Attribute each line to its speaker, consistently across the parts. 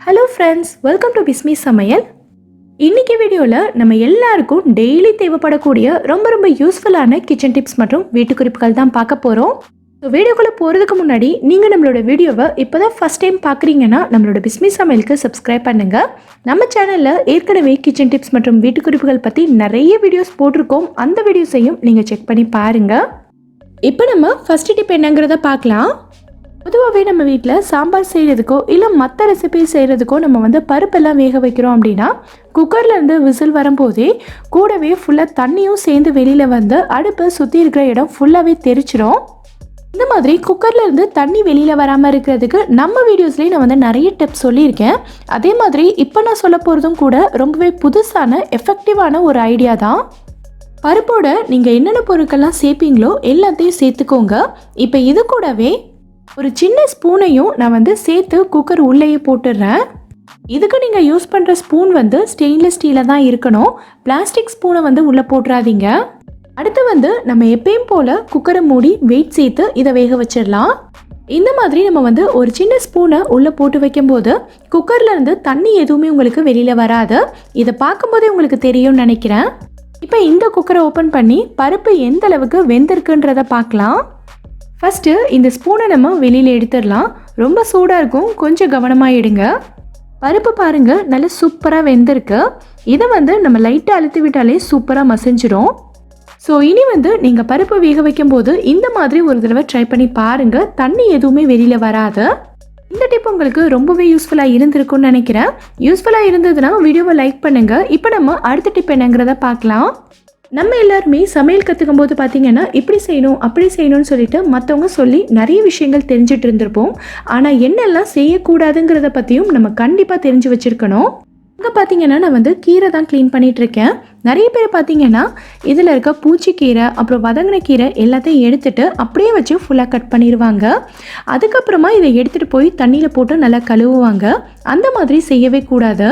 Speaker 1: Hello friends welcome to Bismi சமையல் இன்னைக்கு வீடியோவில் நம்ம எல்லாருக்கும் டெய்லி தேவைப்படக்கூடிய ரொம்ப ரொம்ப யூஸ்ஃபுல்லான கிச்சன் டிப்ஸ் மற்றும் வீட்டு குறிப்புகள் தான் பார்க்க போகிறோம் ஸோ வீடியோக்குள்ளே போகிறதுக்கு முன்னாடி நீங்கள் நம்மளோட வீடியோவை இப்போ தான் ஃபஸ்ட் டைம் பார்க்குறீங்கன்னா நம்மளோட பிஸ்மி சமையலுக்கு சப்ஸ்கிரைப் பண்ணுங்கள் நம்ம சேனலில் ஏற்கனவே கிச்சன் டிப்ஸ் மற்றும் வீட்டு குறிப்புகள் பற்றி நிறைய வீடியோஸ் போட்டிருக்கோம். அந்த வீடியோஸையும் நீங்கள் செக் பண்ணி பாருங்கள் இப்போ நம்ம ஃபஸ்ட்டு டிப் என்னங்கிறத பார்க்கலாம். பொதுவாகவே நம்ம வீட்டில் சாம்பார் செய்கிறதுக்கோ இல்லை மற்ற ரெசிபி செய்கிறதுக்கோ நம்ம வந்து பருப்பெல்லாம் வேக வைக்கிறோம் அப்படின்னா குக்கர்லேருந்து விசில் வரும்போதே கூடவே ஃபுல்லாக தண்ணியும் சேர்ந்து வெளியில் வந்து அடுப்பை சுற்றி இருக்கிற இடம் ஃபுல்லாகவே தெரிச்சிடும் இந்த மாதிரி குக்கர்லேருந்து தண்ணி வெளியில் வராமல் இருக்கிறதுக்கு நம்ம வீடியோஸ்லேயே நான் வந்து நிறைய டிப்ஸ் சொல்லியிருக்கேன். அதே மாதிரி இப்போ நான் சொல்ல போகிறதும் கூட ரொம்பவே புதுசான எஃபெக்டிவான ஒரு ஐடியா தான். பருப்போட நீங்கள் என்னென்ன பொருட்கள்லாம் சேர்ப்பீங்களோ எல்லாத்தையும் சேர்த்துக்கோங்க. இப்போ இது கூடவே ஒரு சின்ன ஸ்பூனையும் நான் வந்து சேர்த்து குக்கர் உள்ளேயே போட்டுடுறேன். இதுக்கு நீங்கள் யூஸ் பண்ணுற ஸ்பூன் வந்து ஸ்டெயின்லெஸ் ஸ்டீலில் தான் இருக்கணும். பிளாஸ்டிக் ஸ்பூனை வந்து உள்ளே போட்டுறாதீங்க. அடுத்து வந்து நம்ம எப்பயும் போல் குக்கரை மூடி வெயிட் சேர்த்து இதை வேக வச்சிடலாம். இந்த மாதிரி நம்ம வந்து ஒரு சின்ன ஸ்பூனை உள்ளே போட்டு வைக்கும்போது குக்கர்லேருந்து தண்ணி எதுவுமே உங்களுக்கு வெளியில் வராது. இதை பார்க்கும்போதே உங்களுக்கு தெரியும்னு நினைக்கிறேன். இப்போ இந்த குக்கரை ஓப்பன் பண்ணி பருப்பு எந்த அளவுக்கு வெந்திருக்குன்றதை பார்க்கலாம். ஃபஸ்ட்டு இந்த ஸ்பூனை நம்ம வெளியில் எடுத்துடலாம். ரொம்ப சூடாக இருக்கும். கொஞ்சம் கவனமாக எடுங்க. பருப்பு பாருங்கள் நல்லா சூப்பராக வெந்திருக்கு. இதை வந்து நம்ம லைட்டாக அழுத்தி விட்டாலே சூப்பராக மசிஞ்சிடும். ஸோ இனி வந்து நீங்கள் பருப்பு வேக வைக்கும்போது இந்த மாதிரி ஒரு தடவை ட்ரை பண்ணி பாருங்கள் தண்ணி எதுவுமே வெளியில் வராது. இந்த டிப் உங்களுக்கு ரொம்பவே யூஸ்ஃபுல்லாக இருந்திருக்கும்னு நினைக்கிறேன். யூஸ்ஃபுல்லாக இருந்ததுன்னா வீடியோவை லைக் பண்ணுங்கள் இப்போ நம்ம அடுத்த டிப் என்னங்கிறத பார்க்கலாம். நம்ம எல்லாருமே சமையல் கற்றுக்கும் போது பார்த்தீங்கன்னா இப்படி செய்யணும் அப்படி செய்யணும்னு சொல்லிட்டு மற்றவங்க சொல்லி நிறைய விஷயங்கள் தெரிஞ்சுட்டு இருந்திருப்போம். ஆனால் என்னெல்லாம் செய்யக்கூடாதுங்கிறத பற்றியும் நம்ம கண்டிப்பாக தெரிஞ்சு வச்சுருக்கணும். இங்கே பார்த்தீங்கன்னா நான் வந்து கீரை தான் க்ளீன் பண்ணிகிட்ருக்கேன் நிறைய பேர் பார்த்தீங்கன்னா இதில் இருக்க பூச்சிக்கீரை அப்புறம் வதங்கின கீரை எல்லாத்தையும் எடுத்துட்டு அப்படியே வச்சு ஃபுல்லாக கட் பண்ணிடுவாங்க அதுக்கப்புறமா இதை எடுத்துகிட்டு போய் தண்ணியில் போட்டு நல்லா கழுவுவாங்க. அந்த மாதிரி செய்யவே கூடாது.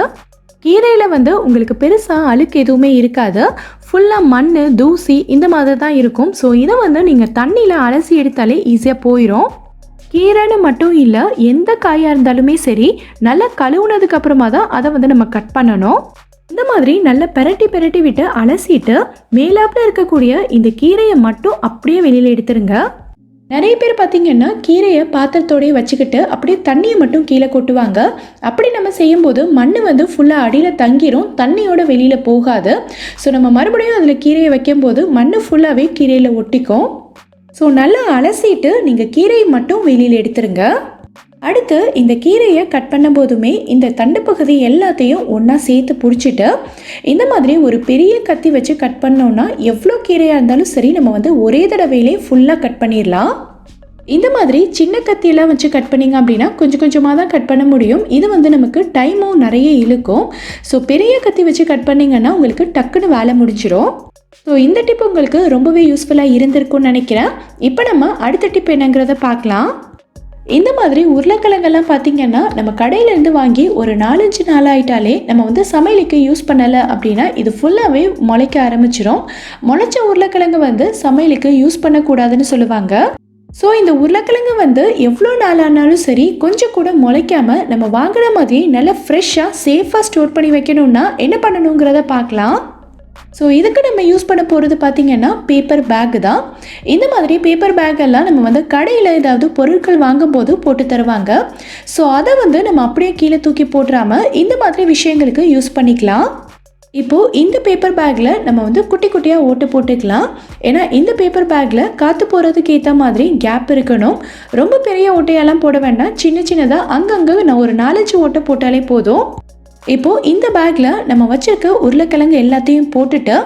Speaker 1: கீரையில் வந்து உங்களுக்கு பெருசாக அழுக்கு எதுவுமே இருக்காது. ஃபுல்லாக மண் தூசி இந்த மாதிரி தான் இருக்கும். ஸோ இதை வந்து நீங்கள் தண்ணியில் அலசி எடுத்தாலே ஈஸியாக போயிடும் கீரைன்னு மட்டும் இல்லை எந்த காயாக இருந்தாலுமே சரி நல்லா கழுவுனதுக்கு அப்புறமா தான் அதை வந்து நம்ம கட் பண்ணணும். இந்த மாதிரி நல்லா பெரட்டி பெரட்டி விட்டு அலசிட்டு மேலாப்பில் இருக்கக்கூடிய இந்த கீரையை மட்டும் அப்படியே வெளியில் எடுத்துருங்க. நிறைய பேர் பார்த்தீங்கன்னா கீரையை பாத்திரத்தோடய வச்சுக்கிட்டு அப்படியே தண்ணியை மட்டும் கீழே கொட்டுவாங்க. அப்படி நம்ம செய்யும்போது மண் வந்து ஃபுல்லாக அடியில் தங்கிரும் தண்ணியோட வெளியில் போகாது. ஸோ நம்ம மறுபடியும் அதில் கீரையை வைக்கும்போது மண் ஃபுல்லாகவே கீரையில் ஒட்டிக்கும். ஸோ நல்லா அலசிட்டு நீங்கள் கீரையை மட்டும் வெளியில் எடுத்துருங்க. அடுத்து இந்த கீரையை கட் பண்ணும்போதுமே இந்த தண்டு பகுதி எல்லாத்தையும் ஒன்றா சேர்த்து பிடிச்சிட்டு இந்த மாதிரி ஒரு பெரிய கத்தி வச்சு கட் பண்ணோன்னா எவ்வளோ கீரையாக இருந்தாலும் சரி நம்ம வந்து ஒரே தடவையிலே ஃபுல்லாக கட் பண்ணிடலாம். இந்த மாதிரி சின்ன கத்தியெல்லாம் வச்சு கட் பண்ணிங்க அப்படின்னா கொஞ்சம் கொஞ்சமாக தான் கட் பண்ண முடியும். இது வந்து நமக்கு டைமும் நிறைய இழுக்கும். ஸோ பெரிய கத்தி வச்சு கட் பண்ணிங்கன்னா உங்களுக்கு டக்குன்னு வேலை முடிஞ்சிடும் ஸோ இந்த டிப் உங்களுக்கு ரொம்பவே யூஸ்ஃபுல்லாக இருந்திருக்கும்னு நினைக்கிறேன். இப்போ நம்ம அடுத்த டிப் என்னங்கிறத பார்க்கலாம். இந்த மாதிரி உருளைக்கிழங்கெல்லாம் பார்த்தீங்கன்னா நம்ம கடையிலேருந்து வாங்கி ஒரு நாலஞ்சு நாள் ஆயிட்டாலே நம்ம வந்து சமையலுக்கு யூஸ் பண்ணலை அப்படின்னா இது ஃபுல்லாகவே முளைக்க ஆரம்பிச்சிடும் முளைச்ச உருளைக்கிழங்கு வந்து சமையலுக்கு யூஸ் பண்ணக்கூடாதுன்னு சொல்லுவாங்க. ஸோ இந்த உருளைக்கிழங்கு வந்து எவ்வளோ நாளானாலும் சரி கொஞ்சம் கூட முளைக்காம நம்ம வாங்கின மாதிரி நல்லா ஃப்ரெஷ்ஷாக சேஃபாக ஸ்டோர் பண்ணி வைக்கணும்னா என்ன பண்ணணுங்கிறத பார்க்கலாம். ஸோ இதுக்கு நம்ம யூஸ் பண்ண போகிறது பார்த்திங்கன்னா பேப்பர் பேக் தான். இந்த மாதிரி பேப்பர் பேக் எல்லாம் நம்ம வந்து கடையில் ஏதாவது பொருட்கள் வாங்கும்போது போட்டு தருவாங்க. ஸோ அதை வந்து நம்ம அப்படியே கீழே தூக்கி போட்டுறாமல் இந்த மாதிரி விஷயங்களுக்கு யூஸ் பண்ணிக்கலாம். இப்போது இந்த பேப்பர் பேக்கில் நம்ம வந்து குட்டி குட்டியாக ஓட்டு போட்டுக்கலாம். ஏன்னா இந்த பேப்பர் பேக்கில் காற்று போகிறதுக்கு ஏற்ற மாதிரி கேப் இருக்கணும். ரொம்ப பெரிய ஓட்டையெல்லாம் போட வேண்டாம். சின்ன சின்னதாக அங்கங்கே நான் ஒரு நாலஞ்சு ஓட்டை போட்டாலே போதும். இப்போது இந்த பேக்கில் நம்ம வச்சிருக்க உருளைக்கிழங்கு எல்லாத்தையும் போட்டுட்டு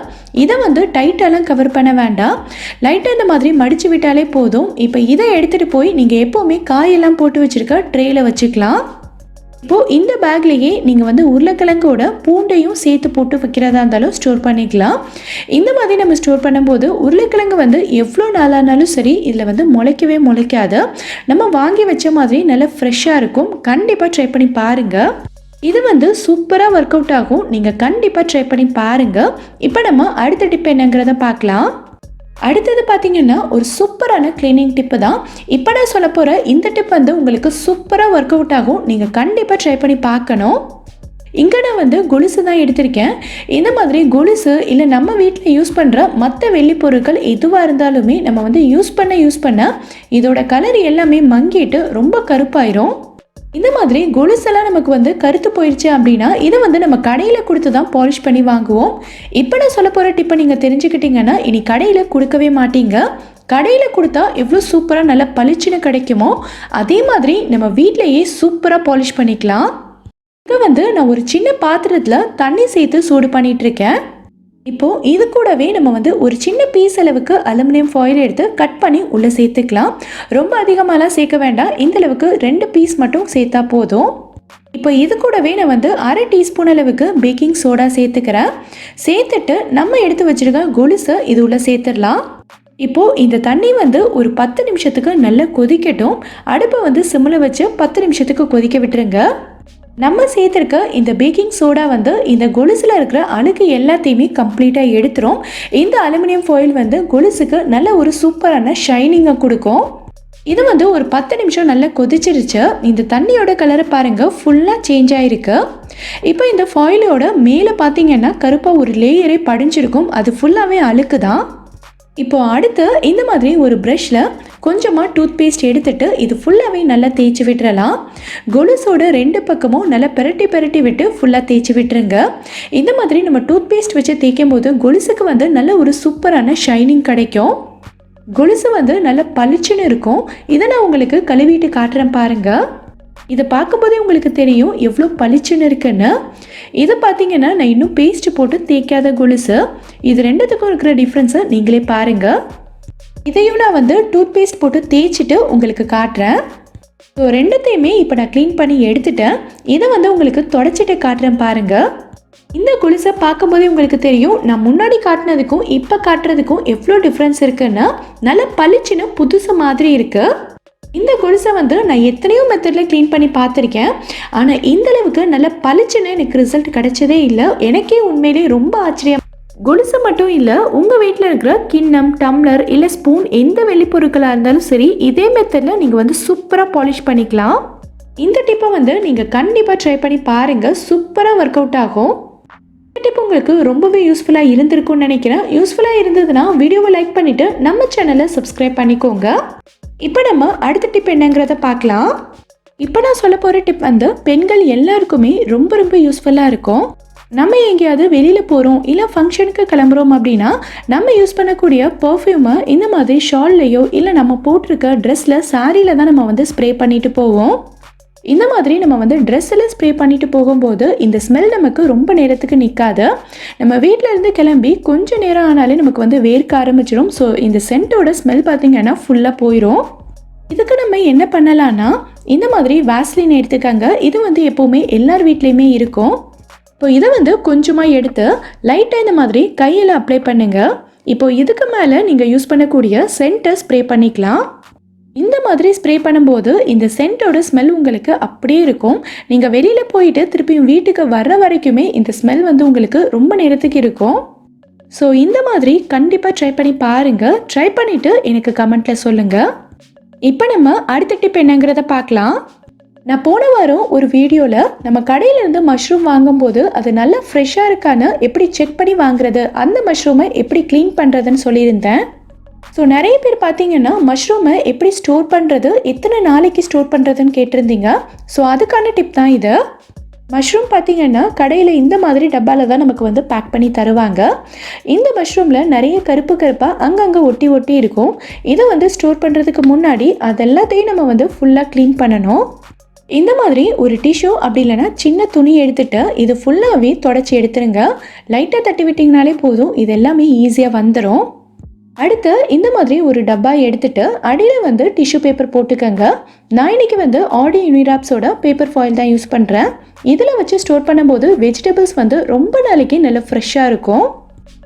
Speaker 1: இதை வந்து டைட்டாலாம் கவர் பண்ண வேண்டாம். லைட்டாக இந்த மாதிரி மடித்து விட்டாலே போதும். இப்போ இதை எடுத்துகிட்டு போய் நீங்கள் எப்போவுமே காயெல்லாம் போட்டு வச்சுருக்க ட்ரேயில் வச்சுக்கலாம். இப்போது இந்த பேக்லேயே நீங்கள் வந்து உருளைக்கிழங்கோட பூண்டையும் சேர்த்து போட்டு வைக்கிறதா இருந்தாலும் ஸ்டோர் பண்ணிக்கலாம். இந்த மாதிரி நம்ம ஸ்டோர் பண்ணும்போது உருளைக்கிழங்கு வந்து எவ்வளோ நாளானாலும் சரி இதில் வந்து முளைக்கவே முளைக்காது. நம்ம வாங்கி வச்ச மாதிரி நல்லா ஃப்ரெஷ்ஷாக இருக்கும். கண்டிப்பாக ட்ரை பண்ணி பாருங்கள் இது வந்து சூப்பராக ஒர்க் அவுட் ஆகும். நீங்கள் கண்டிப்பாக ட்ரை பண்ணி பாருங்கள் இப்போ நம்ம அடுத்த டிப் என்னங்கிறத பார்க்கலாம். அடுத்தது பார்த்தீங்கன்னா ஒரு சூப்பரான க்ளீனிங் டிப்பு தான். இப்போ நான் சொல்ல போகிற இந்த டிப் வந்து உங்களுக்கு சூப்பராக ஒர்க் அவுட் ஆகும். நீங்கள் கண்டிப்பாக ட்ரை பண்ணி பார்க்கணும். இங்கே நான் வந்து கொலுசு தான் எடுத்திருக்கேன். இந்த மாதிரி கொலுசு இல்லை நம்ம வீட்டில் யூஸ் பண்ணுற மற்ற வெள்ளி பொருட்கள் எதுவாக இருந்தாலுமே நம்ம வந்து யூஸ் பண்ண யூஸ் பண்ண இதோட கலர் எல்லாமே மங்கிட்டு ரொம்ப கருப்பாயிரும். இந்த மாதிரி கொலுசெல்லாம் நமக்கு வந்து கருத்து போயிடுச்சு அப்படின்னா இதை வந்து நம்ம கடையில் கொடுத்து தான் பாலிஷ் பண்ணி வாங்குவோம். இப்போ நான் சொல்ல போகிற டிப்பை நீங்கள் தெரிஞ்சுக்கிட்டீங்கன்னா இனி கடையில் கொடுக்கவே மாட்டீங்க. கடையில் கொடுத்தா எவ்வளோ சூப்பராக நல்லா பளிச்சுன்னு கிடைக்குமோ அதே மாதிரி நம்ம வீட்டிலையே சூப்பராக பாலிஷ் பண்ணிக்கலாம். இங்கே வந்து நான் ஒரு சின்ன பாத்திரத்தில் தண்ணி சேர்த்து சூடு பண்ணிகிட்ருக்கேன் இப்போது இப்போ இது கூடவே நம்ம வந்து ஒரு சின்ன பீஸ் அளவுக்கு அலுமினியம் ஃபாயில் எடுத்து கட் பண்ணி உள்ளே சேர்த்துக்கலாம். ரொம்ப அதிகமாகலாம் சேர்க்க வேண்டாம். இந்த அளவுக்கு ரெண்டு பீஸ் மட்டும் சேர்த்தா போதும். இப்போ இது கூடவே நான் வந்து அரை டீஸ்பூன் அளவுக்கு பேக்கிங் சோடா சேர்த்துக்கிறேன். சேர்த்துட்டு நம்ம எடுத்து வச்சிருக்க கொலுசை இது உள்ளே சேர்த்துடலாம். இப்போது இந்த தண்ணி வந்து ஒரு பத்து நிமிஷத்துக்கு நல்லா கொதிக்கட்டும். அடுப்பை வந்து சிம்மில் வச்சு பத்து நிமிஷத்துக்கு கொதிக்க விட்டுருங்க. நம்ம சேர்த்துருக்க இந்த பேக்கிங் சோடா வந்து இந்த கொலுசில் இருக்கிற அழுக்கு எல்லாத்தையுமே கம்ப்ளீட்டாக எடுத்துரும். இந்த அலுமினியம் ஃபாயில் வந்து கொலுசுக்கு நல்ல ஒரு சூப்பரான ஷைனிங்கை கொடுக்கும். இது வந்து ஒரு பத்து நிமிஷம் நல்லா கொதிச்சிருச்சு. இந்த தண்ணியோட கலரை பாருங்கள் ஃபுல்லாக சேஞ்ச் ஆகிருக்கு இப்போ இந்த ஃபாயிலோட மேலே பார்த்தீங்கன்னா கருப்பாக ஒரு லேயரே படிஞ்சிருக்கும். அது ஃபுல்லாகவே அழுக்கு தான் இப்போ அடுத்து இந்த மாதிரி ஒரு ப்ரஷ்ல கொஞ்சமாக டூத் பேஸ்ட் எடுத்துட்டு இது ஃபுல்லாகவே நல்லா தேய்ச்சி விட்டுறலாம். கொலுசோட ரெண்டு பக்கமும் நல்லா பெரட்டி பெரட்டி விட்டு ஃபுல்லாக தேய்ச்சி விட்டுருங்க. இந்த மாதிரி நம்ம டூத் பேஸ்ட் வச்சு தேய்க்கும் போது கொலுசுக்கு வந்து நல்ல ஒரு சூப்பரான ஷைனிங் கிடைக்கும். கொலுசு வந்து நல்லா பளிச்சுன்னு இருக்கும். இதை நான் உங்களுக்கு கழுவிட்டு காட்டுறேன் பாருங்கள் இதை பார்க்கும்போதே உங்களுக்கு தெரியும் எவ்வளோ பளிச்சுன்னு இருக்குன்னு. இது பார்த்தீங்கன்னா நான் இன்னும் பேஸ்ட் போட்டு தேய்க்காத கொலுசு. இது ரெண்டுத்துக்கும் இருக்கிற டிஃப்ரென்ஸை நீங்களே பாருங்கள் இதையும் நான் வந்து டூத் பேஸ்ட் போட்டு தேய்ச்சிட்டு உங்களுக்கு காட்டுறேன். ஸோ ரெண்டுத்தையுமே இப்போ நான் க்ளீன் பண்ணி எடுத்துட்டேன். இதை வந்து உங்களுக்கு தொடச்சிட்டு காட்டுறேன் பாருங்கள் இந்த கொலுசை பார்க்கும்போதே உங்களுக்கு தெரியும் நான் முன்னாடி காட்டினதுக்கும் இப்போ காட்டுறதுக்கும் எவ்வளோ டிஃப்ரென்ஸ் இருக்குன்னா. நல்ல பளிச்சுன்னு புதுசு மாதிரி இருக்குது இந்த கொலுசை வந்து நான் எத்தனையோ மெத்தடில் க்ளீன் பண்ணி பார்த்துருக்கேன். ஆனால் இந்த அளவுக்கு நல்ல பளிச்சுன்னு எனக்கு ரிசல்ட் கிடைச்சதே இல்லை. எனக்கே உண்மையிலே ரொம்ப ஆச்சரியம். கொலுசு மட்டும் இல்லை உங்கள் வீட்டில் இருக்கிற கிண்ணம் டம்ளர் இல்லை ஸ்பூன் எந்த வெளிப்பொருட்களாக இருந்தாலும் சரி இதே மெத்தடில் நீங்கள் வந்து சூப்பராக பாலிஷ் பண்ணிக்கலாம். இந்த டிப்பை வந்து நீங்கள் கண்டிப்பாக ட்ரை பண்ணி பாருங்கள் சூப்பராக ஒர்க் அவுட் ஆகும். இந்த டிப் உங்களுக்கு ரொம்பவே யூஸ்ஃபுல்லாக இருந்திருக்கும்னு நினைக்கிறேன். யூஸ்ஃபுல்லாக இருந்ததுன்னா வீடியோவை லைக் பண்ணிவிட்டு நம்ம சேனலை சப்ஸ்கிரைப் பண்ணிக்கோங்க. இப்போ நம்ம அடுத்த டிப் என்னங்கிறத பார்க்கலாம். இப்போ நான் சொல்ல போகிற டிப் வந்து பெண்கள் எல்லாருக்குமே ரொம்ப ரொம்ப யூஸ்ஃபுல்லாக இருக்கும். நம்ம எங்கேயாவது வெளியில் போகிறோம் இல்லை ஃபங்க்ஷனுக்கு கிளம்புறோம் அப்படின்னா நம்ம யூஸ் பண்ணக்கூடிய பர்ஃப்யூமை இந்த மாதிரி ஷால்லையோ இல்லை நம்ம போட்டிருக்க ட்ரெஸ்ஸில் சாரியில் தான் நம்ம வந்து ஸ்ப்ரே பண்ணிட்டு போவோம். இந்த மாதிரி நம்ம வந்து ட்ரெஸ்ஸில் ஸ்ப்ரே பண்ணிட்டு போகும்போது இந்த ஸ்மெல் நமக்கு ரொம்ப நேரத்துக்கு நிற்காது நம்ம வீட்டில் இருந்து கிளம்பி கொஞ்சம் நேரம் ஆனாலே நமக்கு வந்து வேர்க்க ஆரம்பிச்சிடும் ஸோ இந்த சென்ட்டோட ஸ்மெல் பார்த்திங்கன்னா ஃபுல்லாக போயிடும் இதுக்கு நம்ம என்ன பண்ணலான்னா இந்த மாதிரி வேஸ்லின் எடுத்துக்கங்க இது வந்து எப்போவுமே எல்லார் வீட்லேயுமே இருக்கும். இப்போ இதை வந்து கொஞ்சமாக எடுத்து லைட்டாக இந்த மாதிரி கையில் அப்ளை பண்ணுங்கள் இப்போ இதுக்கு மேலே நீங்கள் யூஸ் பண்ணக்கூடிய சென்ட்டை ஸ்ப்ரே பண்ணிக்கலாம். இந்த மாதிரி ஸ்ப்ரே பண்ணும்போது இந்த சென்ட்டோட ஸ்மெல் உங்களுக்கு அப்படியே இருக்கும். நீங்கள் வெளியில் போயிட்டு திருப்பியும் வீட்டுக்கு வர்ற வரைக்குமே இந்த ஸ்மெல் வந்து உங்களுக்கு ரொம்ப நேரத்துக்கு இருக்கும். ஸோ இந்த மாதிரி கண்டிப்பாக ட்ரை பண்ணி பாருங்கள் ட்ரை பண்ணிவிட்டு எனக்கு கமெண்ட்டில் சொல்லுங்கள் இப்போ நம்ம அடுத்த டிப் என்னங்கிறத பார்க்கலாம். நான் போன வாரம் ஒரு வீடியோவில் நம்ம கடையிலேருந்து மஷ்ரூம் வாங்கும்போது அது நல்லா ஃப்ரெஷ்ஷாக இருக்கான்னு எப்படி செக் பண்ணி வாங்குறது அந்த மஷ்ரூமை எப்படி க்ளீன் பண்ணுறதுன்னு சொல்லியிருந்தேன். ஸோ நிறைய பேர் பார்த்தீங்கன்னா மஷ்ரூமை எப்படி ஸ்டோர் பண்ணுறது எத்தனை நாளைக்கு ஸ்டோர் பண்ணுறதுன்னு கேட்டிருந்தீங்க. ஸோ அதுக்கான டிப் தான் இது. மஷ்ரூம் பார்த்தீங்கன்னா கடையில் இந்த மாதிரி டப்பாவில் தான் நமக்கு வந்து பேக் பண்ணி தருவாங்க. இந்த மஷ்ரூமில் நிறைய கருப்பு கருப்பாக அங்கங்கே ஒட்டி ஒட்டி இருக்கும். இதை வந்து ஸ்டோர் பண்ணுறதுக்கு முன்னாடி அதெல்லாத்தையும் நம்ம வந்து ஃபுல்லாக க்ளீன் பண்ணணும். இந்த மாதிரி ஒரு டிஷ்யூ அப்படி இல்லைன்னா சின்ன துணி எடுத்துகிட்டு இது ஃபுல்லாகவே தொடச்சி எடுத்துருங்க. லைட்டாக தட்டி விட்டிங்கனாலே போதும். இது எல்லாமே ஈஸியாக வந்துடும் அடுத்து இந்த மாதிரி ஒரு டப்பா எடுத்துட்டு அடியில் வந்து டிஷ்யூ பேப்பர் போட்டுக்கோங்க. நான் இன்னைக்கு வந்து ஆடி யூனிராப்ஸோட பேப்பர் ஃபாயில் தான் யூஸ் பண்ணுறேன் இதில் வச்சு ஸ்டோர் பண்ணும்போது வெஜிடபிள்ஸ் வந்து ரொம்ப நாளைக்கு நல்லா ஃப்ரெஷ்ஷாக இருக்கும்.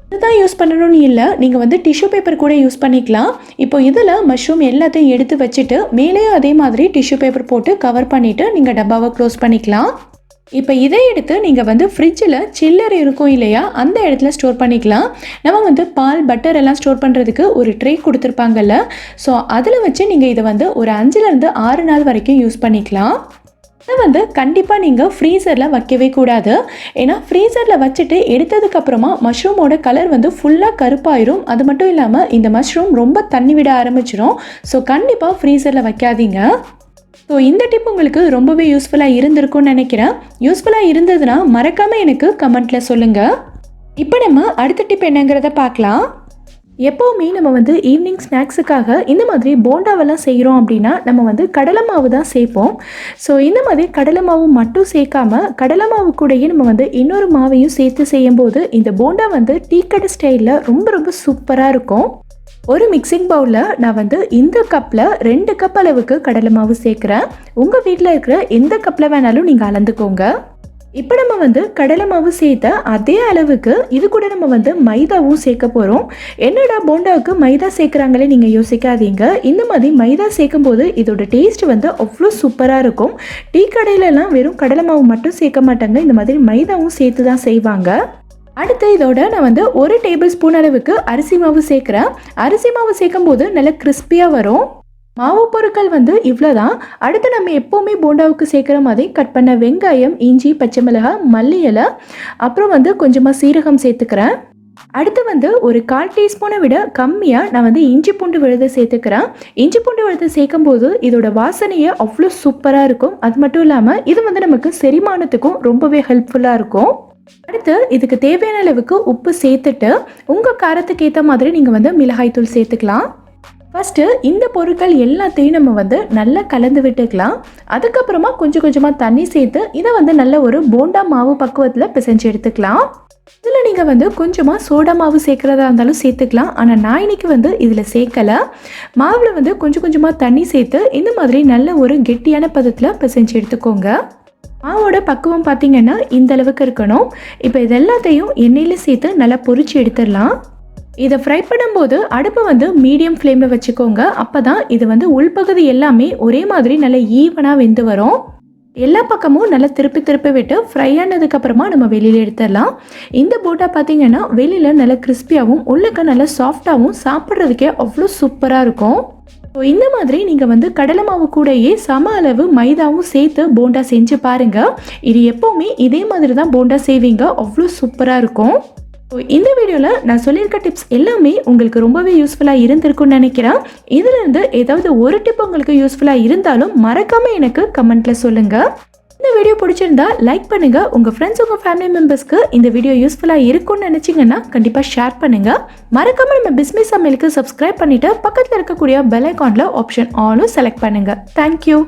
Speaker 1: இதுதான் யூஸ் பண்ணணும்னு இல்லை. நீங்கள் வந்து டிஷ்யூ பேப்பர் கூட யூஸ் பண்ணிக்கலாம். இப்போ இதில் மஷ்ரூம் எல்லாத்தையும் எடுத்து வச்சுட்டு மேலேயும் அதே மாதிரி டிஷ்யூ பேப்பர் போட்டு கவர் பண்ணிவிட்டு நீங்கள் டப்பாவை க்ளோஸ் பண்ணிக்கலாம். இப்போ இதை எடுத்து நீங்கள் வந்து ஃப்ரிட்ஜில் சில்லர் இருக்கும் இல்லையா? அந்த இடத்துல ஸ்டோர் பண்ணிக்கலாம். நம்ம வந்து பால் பட்டர் எல்லாம் ஸ்டோர் பண்ணுறதுக்கு ஒரு ட்ரே கொடுத்துருப்பாங்கல்ல. ஸோ அதில் வச்சு நீங்கள் இதை வந்து ஒரு அஞ்சுலேருந்து ஆறு நாள் வரைக்கும் யூஸ் பண்ணிக்கலாம். இதை வந்து கண்டிப்பாக நீங்கள் ஃப்ரீசரில் வைக்கவே கூடாது. ஏன்னா ஃப்ரீசரில் வச்சுட்டு எடுத்ததுக்கப்புறமா மஷ்ரூமோட கலர் வந்து ஃபுல்லாக கருப்பாயிரும். அது மட்டும் இல்லாமல் இந்த மஷ்ரூம் ரொம்ப தண்ணி விட ஆரம்பிச்சிடும் ஸோ கண்டிப்பாக ஃப்ரீசரில் வைக்காதீங்க. ஸோ இந்த டிப் உங்களுக்கு ரொம்பவே யூஸ்ஃபுல்லாக இருந்திருக்கும்னு நினைக்கிறேன். யூஸ்ஃபுல்லாக இருந்ததுன்னா மறக்காமல் எனக்கு கமெண்ட்டில் சொல்லுங்கள் இப்போ நம்ம அடுத்த டிப் என்னங்கிறத பார்க்கலாம். எப்போவுமே நம்ம வந்து ஈவினிங் ஸ்நாக்ஸுக்காக இந்த மாதிரி போண்டாவெல்லாம் செய்கிறோம் அப்படின்னா நம்ம வந்து கடலை மாவு தான் சேர்ப்போம். ஸோ இந்த மாதிரி கடலை மாவு மட்டும் சேர்க்காம கடலை மாவு கூடயே நம்ம வந்து இன்னொரு மாவையும் சேர்த்து செய்யும்போது இந்த போண்டா வந்து டீக்கடை ஸ்டைலில் ரொம்ப ரொம்ப சூப்பராக இருக்கும். ஒரு மிக்சிங் பவுலில் நான் வந்து இந்த கப்பில் ரெண்டு கப் அளவுக்கு கடலை மாவு சேர்க்குறேன். உங்கள் வீட்டில் இருக்கிற எந்த கப்பில் வேணாலும் நீங்கள் அளந்துக்கோங்க. இப்போ நம்ம வந்து கடலை மாவு சேர்த்த அதே அளவுக்கு இது கூட நம்ம வந்து மைதாவும் சேர்க்க போகிறோம் என்னடா போண்டாவுக்கு மைதா சேர்க்குறாங்களே நீங்கள் யோசிக்காதீங்க. இந்த மாதிரி மைதா சேர்க்கும் போது இதோட டேஸ்ட் வந்து அவ்வளோ சூப்பராக இருக்கும். டீ கடையிலலாம் வெறும் கடலை மாவு மட்டும் சேர்க்க மாட்டாங்க. இந்த மாதிரி மைதாவும் சேர்த்து தான் செய்வாங்க. அடுத்து இதோட நான் வந்து ஒரு டேபிள் ஸ்பூன் அளவுக்கு அரிசி மாவு சேர்க்குறேன். அரிசி மாவு சேர்க்கும் போது நல்லா கிறிஸ்பியாக வரும். மாவு பொருட்கள் வந்து இவ்வளோதான் அடுத்து நம்ம எப்போவுமே போண்டாவுக்கு சேர்க்குற மாதிரி கட் பண்ண வெங்காயம் இஞ்சி பச்சை மிளகாய் மல்லி இலை அப்புறம் வந்து கொஞ்சமாக சீரகம் சேர்த்துக்கிறேன். அடுத்து வந்து ஒரு கால் டீஸ்பூனை விட கம்மியாக நான் வந்து இஞ்சி பூண்டு விழுதை சேர்த்துக்கிறேன். இஞ்சி பூண்டு விழுதை சேர்க்கும் போது இதோட வாசனையே அவ்வளோ சூப்பராக இருக்கும். அது மட்டும் இல்லாமல் இது வந்து நமக்கு செரிமானத்துக்கும் ரொம்பவே ஹெல்ப்ஃபுல்லாக இருக்கும். அடுத்து இதுக்கு தேவையான அளவுக்கு உப்பு சேர்த்துட்டு உங்கள் காரத்துக்கு ஏற்ற மாதிரி நீங்கள் வந்து மிளகாய்த்தூள் சேர்த்துக்கலாம். ஃபஸ்ட்டு இந்த பொருட்கள் எல்லாத்தையும் நம்ம வந்து நல்லா கலந்து விட்டுக்கலாம். அதுக்கப்புறமா கொஞ்சம் கொஞ்சமாக தண்ணி சேர்த்து இதை வந்து நல்ல ஒரு போண்டா மாவு பக்குவத்தில் பிசைஞ்சு எடுத்துக்கலாம். இதில் நீங்கள் வந்து கொஞ்சமாக சோடா மாவு சேர்க்குறதா இருந்தாலும் சேர்த்துக்கலாம். ஆனால் நான் இன்னைக்கு வந்து இதில் சேர்க்கலை. மாவில் வந்து கொஞ்சம் கொஞ்சமாக தண்ணி சேர்த்து இந்த மாதிரி நல்ல ஒரு கெட்டியான பதத்தில் பிசைஞ்சு எடுத்துக்கோங்க. மாவோட பக்குவம் பார்த்தீங்கன்னா இந்த அளவுக்கு இருக்கணும். இப்போ இது எல்லாத்தையும் எண்ணெயில் சேர்த்து நல்லா பொறிச்சு எடுத்துடலாம். இதை ஃப்ரை பண்ணும்போது அடுப்பை வந்து மீடியம் ஃப்ளேமில் வச்சுக்கோங்க. அப்போ தான் இது வந்து உள்பகுதி எல்லாமே ஒரே மாதிரி நல்லா ஈவனாக வெந்து வரும். எல்லா பக்கமும் நல்லா திருப்பி திருப்பி விட்டு ஃப்ரை ஆனதுக்கப்புறமா நம்ம வெளியில் எடுத்துடலாம். இந்த போட்டா பார்த்தீங்கன்னா வெளியில் நல்லா கிறிஸ்பியாகவும் உள்ளக்க நல்லா சாஃப்டாகவும் சாப்பிட்றதுக்கே அவ்வளோ சூப்பராக இருக்கும். ஸோ இந்த மாதிரி நீங்கள் வந்து கடலை மாவு கூடயே சம அளவு மைதாவும் சேர்த்து போண்டா செஞ்சு பாருங்கள் இது எப்போவுமே இதே மாதிரி தான் போண்டா செய்வீங்க. அவ்வளோ சூப்பராக இருக்கும். ஸோ இந்த வீடியோவில் நான் சொல்லியிருக்க டிப்ஸ் எல்லாமே உங்களுக்கு ரொம்பவே யூஸ்ஃபுல்லாக இருந்திருக்கும்னு நினைக்கிறேன். இதுலேருந்து ஏதாவது ஒரு டிப் உங்களுக்கு யூஸ்ஃபுல்லாக இருந்தாலும் மறக்காமல் எனக்கு கமெண்ட்டில் சொல்லுங்கள் இந்த வீடியோ பிடிச்சிருந்தா லைக் பண்ணுங்க. உங்க ஃப்ரெண்ட்ஸ் உங்க ஃபேமிலி மெம்பர்ஸ்க்கு இந்த வீடியோ யூஸ்ஃபுல்லா இருக்கும்னு நினைச்சீங்கன்னா கண்டிப்பா ஷேர் பண்ணுங்க. மறக்காம நம்ம பிஸ்மிஸ் சமையலுக்கு சப்ஸ்கிரைப் பண்ணிட்டு பக்கத்தில் இருக்கக்கூடிய பெல் ஐக்கான்ல ஆப்ஷன் ஆலும் செலக்ட் பண்ணுங்க. Thank you